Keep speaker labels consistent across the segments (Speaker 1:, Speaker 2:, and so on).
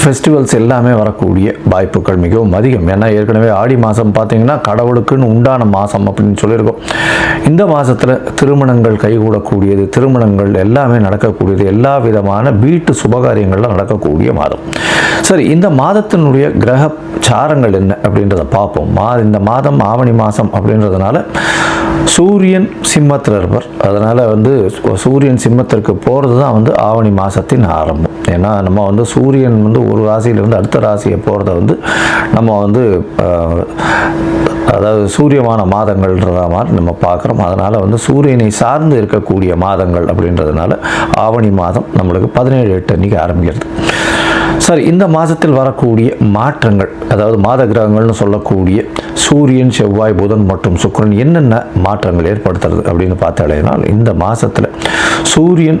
Speaker 1: Festivals எல்லாமே வரக்கூடிய வாய்ப்புகள் மிகவும் அதிகம். ஏன்னா ஏற்கனவே ஆடி மாதம் பார்த்தீங்கன்னா கடவுளுக்குன்னு உண்டான மாதம் அப்படின்னு சொல்லியிருக்கோம். இந்த மாதத்தில் திருமணங்கள் கைகூடக்கூடியது திருமணங்கள் எல்லாமே நடக்கக்கூடியது எல்லா விதமான வீட்டு சுபகாரியங்கள்லாம் நடக்கக்கூடிய மாதம். சரி இந்த மாதத்தினுடைய கிரக சாரங்கள் என்ன அப்படின்றத பார்ப்போம். மா இந்த மாதம் ஆவணி மாதம் அப்படின்றதுனால சூரியன் சிம்மத்தில் இருப்பார் அதனால் வந்து சூரியன் சிம்மத்திற்கு போகிறது தான் வந்து ஆவணி மாதத்தின் ஆரம்பம். ஏன்னா நம்ம வந்து சூரியன் வந்து ஒரு ராசியிலேருந்து அடுத்த ராசியை போகிறத வந்து நம்ம வந்து அதாவது சூரியமான மாதங்கள்ன்றத மாதிரி நம்ம பார்க்குறோம். அதனால் வந்து சூரியனை சார்ந்து இருக்கக்கூடிய மாதங்கள் அப்படின்றதுனால ஆவணி மாதம் நம்மளுக்கு பதினேழு எட்டு அன்றைக்கி ஆரம்பிக்கிறது. சரி இந்த மாதத்தில் வரக்கூடிய மாற்றங்கள் அதாவது மாத கிரகங்கள்னு சொல்லக்கூடிய சூரியன் செவ்வாய் புதன் மற்றும் சுக்கிரன் என்னென்ன மாற்றங்கள் ஏற்படுத்துறது அப்படின்னு பார்த்தாலேனால் இந்த மாதத்தில் சூரியன்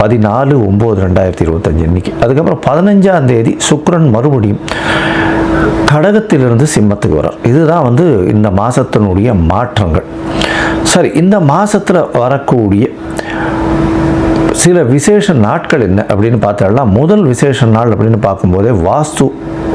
Speaker 1: பதினாலு ஒம்பது ரெண்டாயிரத்தி இருபத்தஞ்சு அன்னைக்கு. அதுக்கப்புறம் பதினஞ்சாம் தேதி சுக்ரன் மறுபடியும் கடகத்திலிருந்து சிம்மத்துக்கு வரார். இதுதான் வந்து இந்த மாதத்தினுடைய மாற்றங்கள். சரி இந்த மாதத்தில் வரக்கூடிய சில விசேஷ நாட்கள் என்ன அப்படின்னு பார்த்தோம்னா முதல் விசேஷ நாள் அப்படின்னு பார்க்கும்போதே வாஸ்து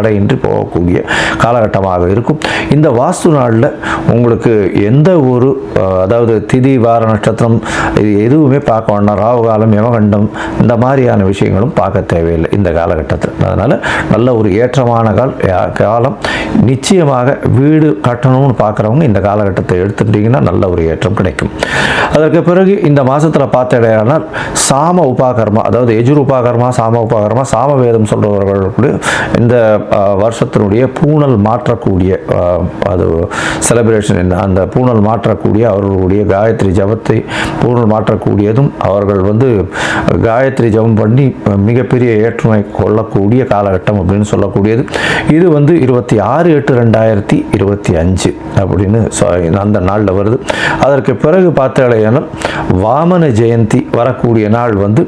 Speaker 1: தடையின்றி போகக்கூடிய காலகட்டமாக இருக்கும். இந்த வாஸ்து நாளில் உங்களுக்கு எந்த ஒரு அதாவது திதி வார நட்சத்திரம் இது எதுவுமே பார்க்க வேண்டாம். ராகுகாலம் யமகண்டம் இந்த மாதிரியான விஷயங்களும் பார்க்க தேவையில்லை இந்த காலகட்டத்தில். அதனால் நல்ல ஒரு ஏற்றமான கால் யா- காலம். நிச்சயமாக வீடு கட்டணும்னு பார்க்குறவங்க இந்த காலகட்டத்தை எடுத்துட்டிங்கன்னா நல்ல ஒரு ஏற்றம் கிடைக்கும். அதற்கு பிறகு இந்த மாதத்தில் பார்த்தடையானால் சாம உபாகர்மா அதாவது எஜுர் உபாகர்மா சாம உபாகர்மா சாம வேதம் சொல்கிறவர்களுடைய இந்த வருஷத்தினுடைய பூணல் மாற்றக்கூடிய அது செலிப்ரேஷன் என்ன அந்த பூணல் மாற்றக்கூடிய அவர்களுடைய காயத்ரி ஜபத்தை பூணல் மாற்றக்கூடியதும் அவர்கள் வந்து காயத்ரி ஜபம் பண்ணி மிகப்பெரிய ஏற்றுமை கொள்ளக்கூடிய காலகட்டம் அப்படின்னு சொல்லக்கூடியது. இது வந்து இருபத்தி ஆறு எட்டு ரெண்டாயிரத்தி இருபத்தி அஞ்சு அப்படின்னு சொ- அந்த நாளில் வருது. அதற்கு பிறகு பார்த்தாலேயானால் வாமன ஜெயந்தி வரக்கூடிய நாள் வந்து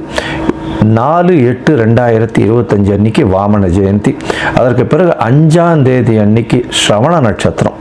Speaker 1: நாலு எட்டு ரெண்டாயிரத்தி இருபத்தஞ்சு அன்னைக்கு வாமன ஜெயந்தி. அதற்கு பிறகு அஞ்சாம் தேதி அன்னைக்கு ஸ்ரவண நட்சத்திரம்.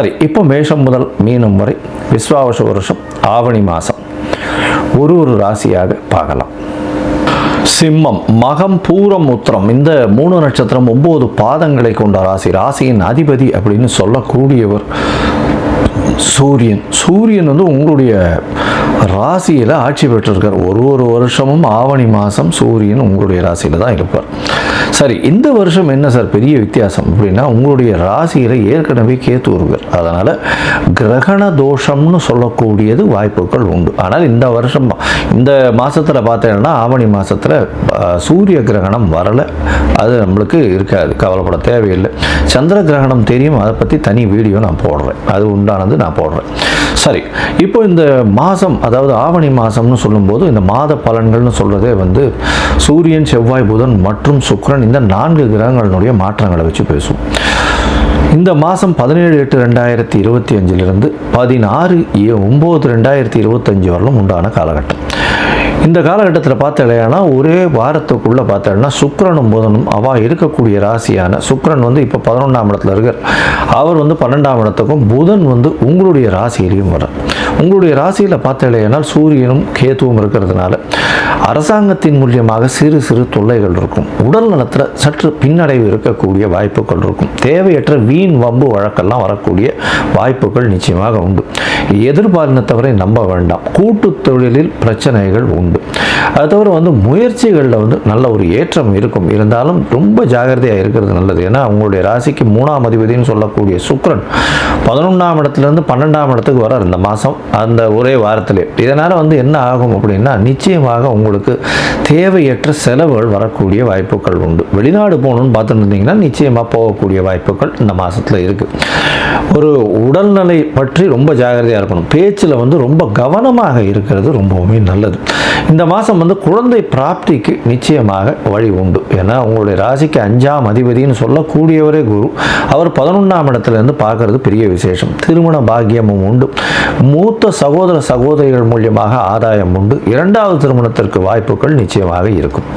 Speaker 1: சரி இப்போ மேஷம் முதல் மீனம் வரை விஸ்வாவச வருஷம் ஆவணி மாதம் ஒரு ஒரு ராசியாக பார்க்கலாம். சிம்மம் மகம் பூரம் உத்திரம் இந்த மூணு நட்சத்திரம் ஒன்பது பாதங்களை கொண்ட ராசி. ராசியின் அதிபதி அப்படின்னு சொல்லக்கூடியவர் சூரியன். சூரியன் வந்து உங்களுடைய ராசியில் ஆட்சி பெற்றிருக்கார். ஒரு ஒரு வருஷமும் ஆவணி மாதம் சூரியன் உங்களுடைய ராசியில் தான் இருப்பார். சரி இந்த வருஷம் என்ன சார்? பெரிய வித்தியாசம் அப்படின்னா உங்களுடைய ராசியில் ஏற்கனவே கேத்து வருவார் அதனால் கிரகண தோஷம்னு சொல்லக்கூடியது வாய்ப்புகள் உண்டு. ஆனால் இந்த வருஷம் இந்த மாதத்தில் பார்த்தீங்கன்னா ஆவணி மாதத்தில் சூரிய கிரகணம் வரலை. அது நம்மளுக்கு இருக்காது. கவலைப்பட தேவையில்லை. சந்திர கிரகணம் தெரியும். அதை பற்றி தனி வீடியோ நான் போடுறேன். அது உண்டானது நான் போடுறேன். சரி இப்போ இந்த மாதம் அதாவது ஆவணி மாதம்னு சொல்லும்போது இந்த மாத பலன்கள்னு சொல்கிறதே வந்து சூரியன் செவ்வாய் புதன் மற்றும் சுக்கிரன் இந்த நான்கு கிரகங்களினுடைய மாற்றங்களை வச்சு பேசும். இந்த மாதம் பதினேழு எட்டு ரெண்டாயிரத்தி இருபத்தி அஞ்சிலிருந்து பதினாறு ஒம்பது ரெண்டாயிரத்தி இருபத்தஞ்சு வரலும் உண்டான காலகட்டம். இந்த காலகட்டத்தில் பார்த்தலையானா ஒரே வாரத்துக்குள்ளே பார்த்தோன்னா சுக்கரனும் புதனும் அவா இருக்கக்கூடிய ராசியான சுக்கரன் வந்து இப்போ பதினொன்றாம் இடத்துல இருக்கார். அவர் வந்து பன்னெண்டாம் இடத்துக்கும் புதன் வந்து உங்களுடைய ராசியிலையும் வரார் உங்களுடைய ராசியில் பார்த்தலையானால் சூரியனும் கேத்துவும் இருக்கிறதுனால அரசாங்கத்தின் மூலியமாக சிறு சிறு தொல்லைகள் இருக்கும். உடல் நலத்தில் சற்று பின்னடைவு இருக்கக்கூடிய வாய்ப்புகள் இருக்கும். தேவையற்ற வீண் வம்பு வழக்கெல்லாம் வரக்கூடிய வாய்ப்புகள் நிச்சயமாக உண்டு. எதிர்பாலினத்தவரை நம்ப வேண்டாம். கூட்டு தொழிலில் பிரச்சனைகள் உண்டு. அது தவிர வந்து முயற்சிகளில் வந்து நல்ல ஒரு ஏற்றம் இருக்கும். இருந்தாலும் ரொம்ப ஜாகிரதையாக இருக்கிறது நல்லது. ஏன்னா உங்களுடைய ராசிக்கு மூணாம் அதிபதினு சொல்லக்கூடிய சுக்ரன் பதினொன்றாம் இடத்துலேருந்து பன்னெண்டாம் இடத்துக்கு வர இந்த மாதம் அந்த ஒரே வாரத்திலே. இதனால் வந்து என்ன ஆகும் அப்படின்னா நிச்சயமாக உங்களுக்கு தேவையற்ற செலவுகள் வரக்கூடிய வாய்ப்புகள் உண்டு. வெளிநாடு போகணும்னு பார்த்துட்டு இருந்தீங்கன்னா நிச்சயமாக போகக்கூடிய வாய்ப்புகள் இந்த மாதத்தில் இருக்குது ஒரு உடல்நிலை பற்றி ரொம்ப ஜாகிரதையாக இருக்கணும். பேச்சில் வந்து ரொம்ப கவனமாக இருக்கிறது ரொம்பவுமே நல்லது. இந்த மாதம் வந்து குழந்தை பிராப்திக்கு நிச்சயமாக வழி உண்டு. ஏன்னா உங்களுடைய ராசிக்கு அஞ்சாம் அதிபதினு சொல்லக்கூடியவரே குரு. அவர் பதினொன்றாம் இடத்துலேருந்து பார்க்கறது பெரிய விசேஷம். திருமண பாக்கியமும் உண்டு. மூத்த சகோதர சகோதரிகள் மூலியமாக ஆதாயம் உண்டு. இரண்டாவது திருமணத்திற்கு வாய்ப்புகள் நிச்சயமாக இருக்கும்.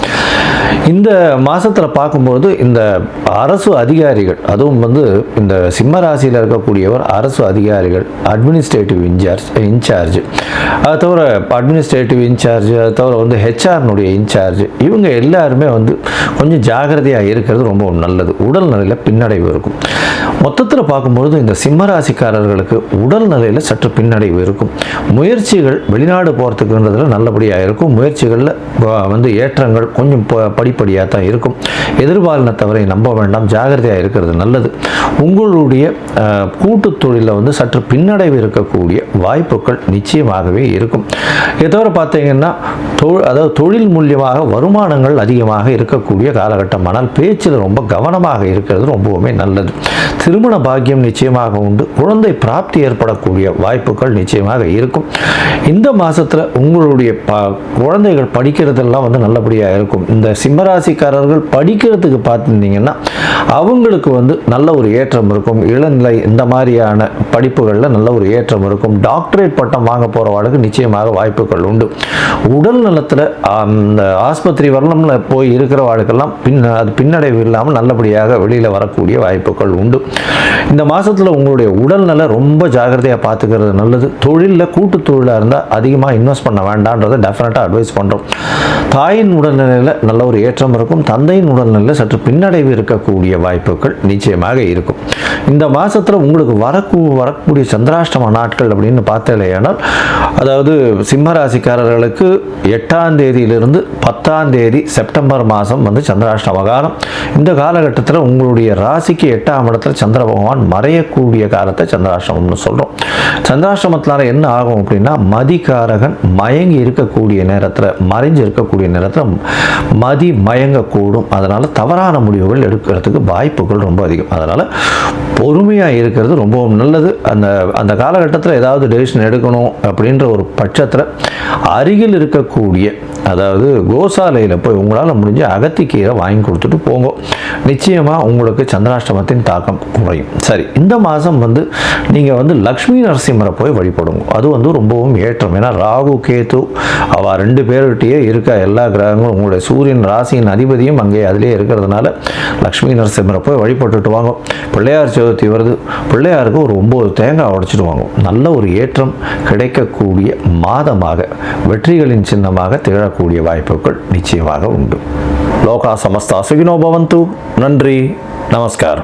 Speaker 1: இந்த மாதத்தில் பார்க்கும்போது இந்த அரசு அதிகாரிகள் அதுவும் வந்து இந்த சிம்ம ராசியில் இருக்கக்கூடியவர் அரசு அதிகாரிகள் அட்மினிஸ்ட்ரேட்டிவ் இன்சார்ஜ் இன்சார்ஜ் அது தவிர அட்மினிஸ்ட்ரேட்டிவ் இன்சார்ஜ் அது தவிர வந்து ஹெச்ஆர்னுடைய இன்சார்ஜ் இவங்க எல்லாருமே வந்து கொஞ்சம் ஜாகிரதையாக இருக்கிறது ரொம்ப நல்லது. உடல் நிலையில் பின்னடைவு இருக்கும். மொத்தத்தில் பார்க்கும்பொழுது இந்த சிம்மராசிக்காரர்களுக்கு உடல் நிலையில் சற்று பின்னடைவு இருக்கும். முயற்சிகள் வெளிநாடு போகிறதுக்குன்றதுல நல்லபடியாக இருக்கும். முயற்சிகளில் வந்து ஏற்றங்கள் கொஞ்சம் ப- படிப்படியாக தான் இருக்கும். எதிர்பாலினத்தவரை நம்ப வேண்டாம். ஜாகிரதையாக இருக்கிறது நல்லது. உங்களுடைய கூட்டு கூட்டுத் தொழிலில் வந்து சற்று பின்னடைவு இருக்கக்கூடிய வாய்ப்புகள் நிச்சயமாகவே இருக்கும். இதை தவிர பார்த்தீங்கன்னா தொழில் அதாவது தொழில் மூலியமாக வருமானங்கள் அதிகமாக இருக்கக்கூடிய காலகட்டம் ஆனால் பேச்சில் ரொம்ப கவனமாக இருக்கிறது ரொம்பவுமே நல்லது. திருமண பாக்கியம் நிச்சயமாக உண்டு. குழந்தை பிராப்தி ஏற்படக்கூடிய வாய்ப்புகள் நிச்சயமாக இருக்கும். இந்த மாதத்தில் உங்களுடைய ப குழந்தைகள் படிக்கிறதெல்லாம் வந்து நல்லபடியாக இருக்கும். இந்த சிம்மராசிக்காரர்கள் படிக்கிறதுக்கு பார்த்துருந்தீங்கன்னா அவங்களுக்கு வந்து நல்ல ஒரு ஏற்றம் இருக்கும். இளநிலை இந்த மாதிரியான படிப்புகளில் நல்ல ஒரு ஏற்றம் இருக்கும். டாக்டரேட் பட்டம் வாங்க போகிறவாளுக்கு நிச்சயமாக வாய்ப்புகள் உண்டு. உடல் நலத்தில் அந்த ஆஸ்பத்திரி வரலம்ல போய் இருக்கிறவாளுக்கெல்லாம் பின் அது பின்னடைவு இல்லாமல் நல்லபடியாக வெளியில் வரக்கூடிய வாய்ப்புகள் உண்டு. இந்த மாதத்தில் உங்களுடைய உடல்நல ரொம்ப ஜாகிரதையாக பார்த்துக்கிறது நல்லது. தொழிலில் கூட்டு தொழிலாக இருந்தால் அதிகமாக இன்வெஸ்ட் பண்ண வேண்டான்றதை டெஃபினட்டாக அட்வைஸ் பண்ணுறோம் தாயின் உடல்நிலையில் நல்ல ஒரு ஏற்றம் இருக்கும். தந்தையின் உடல்நிலையில் சற்று பின்னடைவு இருக்கக்கூடிய வாய்ப்புகள் நிச்சயமாக இருக்கும். இந்த மாதத்தில் உங்களுக்கு வரக்கூ வரக்கூடிய சந்திராஷ்டம நாட்கள் அப்படின்னு பார்த்தலையானால் அதாவது சிம்ம ராசிக்காரர்களுக்கு எட்டாம் தேதியிலிருந்து பத்தாம் தேதி செப்டம்பர் மாதம் வந்து சந்திராஷ்டம காலம் இந்த காலகட்டத்தில் உங்களுடைய ராசிக்கு எட்டாம் இடத்துல சந்திர பகவான் மறையக்கூடிய காலத்தை சந்திராஷ்டமம்னு சொல்கிறோம் சந்திராஷ்டமத்தினால என்ன ஆகும் அப்படின்னா மதிகாரகன் மயங்கி இருக்கக்கூடிய நேரத்தில் மறைஞ்சு இருக்கக்கூடிய நேரத்தில் மதி மயங்கக்கூடும். அதனால் தவறான முடிவுகள் எடுக்கிறதுக்கு வாய்ப்புகள் ரொம்ப அதிகம். அதனால் பொறுமையாக இருக்கிறது ரொம்பவும் நல்லது. அந்த அந்த காலகட்டத்தில் ஏதாவது டெசிஷன் எடுக்கணும் அப்படின்ற ஒரு பட்சத்தில் அருகில் இருக்கக்கூடிய அதாவது கோசாலையில் போய் உங்களால் முடிஞ்ச அகத்திக்கீரை வாங்கி கொடுத்துட்டு போங்க. நிச்சயமாக உங்களுக்கு சந்திராஷ்டமத்தின் தாக்கம். குறையும். சரி இந்த மாதம் வந்து நீங்கள் வந்து லக்ஷ்மி நரசிம்மரை போய் வழிபடுங்க. அது வந்து ரொம்பவும் ஏற்றம். ஏன்னா ராகு கேத்து அவ ரெண்டு பேர்கிட்டயே இருக்க எல்லா கிரகங்களும். உங்களுடைய சூரியன் ராசியின் அதிபதியும் அங்கே அதிலே இருக்கிறதுனால லக்ஷ்மி நரசிம்மரை போய் வழிபட்டுட்டு வாங்க. பிள்ளையார் சதுர்த்தி வருது. பிள்ளையாருக்கு ஒரு ஒம்பது தேங்காய் உடைச்சிட்டு வாங்க. நல்ல ஒரு ஏற்றம் கிடைக்கக்கூடிய மாதமாக வெற்றிகளின் சின்னமாக திகழக்கூடிய வாய்ப்புகள் நிச்சயமாக உண்டு. லோகா சமஸ்தா சுகினோ பவந்து. நன்றி. नमस्कार